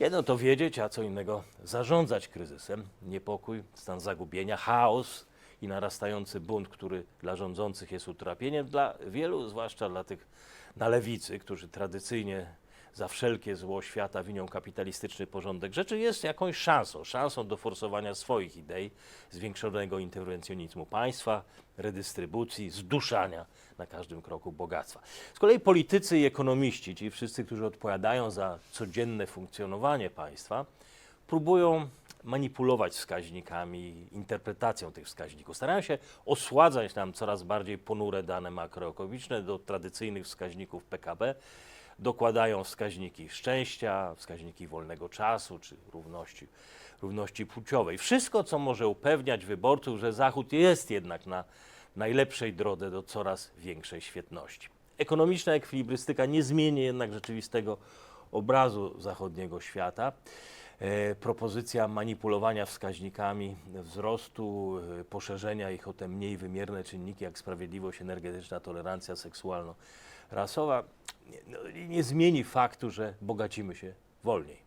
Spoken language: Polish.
Jedno to wiedzieć, a co innego zarządzać kryzysem. Niepokój, stan zagubienia, chaos i narastający bunt, który dla rządzących jest utrapieniem, dla wielu, zwłaszcza dla tych na lewicy, którzy tradycyjnie za wszelkie zło świata winią kapitalistyczny porządek rzeczy, jest jakąś szansą, szansą do forsowania swoich idei, zwiększonego interwencjonizmu państwa, redystrybucji, zduszania na każdym kroku bogactwa. Z kolei politycy i ekonomiści, ci wszyscy, którzy odpowiadają za codzienne funkcjonowanie państwa, próbują manipulować wskaźnikami, interpretacją tych wskaźników. Starają się osładzać nam coraz bardziej ponure dane makroekonomiczne do tradycyjnych wskaźników PKB. Dokładają wskaźniki szczęścia, wskaźniki wolnego czasu czy równości, równości płciowej. Wszystko, co może upewniać wyborców, że Zachód jest jednak na najlepszej drodze do coraz większej świetności. Ekonomiczna ekwilibrystyka nie zmieni jednak rzeczywistego obrazu zachodniego świata. E, propozycja manipulowania wskaźnikami wzrostu, e, poszerzenia ich o te mniej wymierne czynniki jak sprawiedliwość energetyczna, tolerancja seksualno-rasowa nie, no, nie zmieni faktu, że bogacimy się wolniej.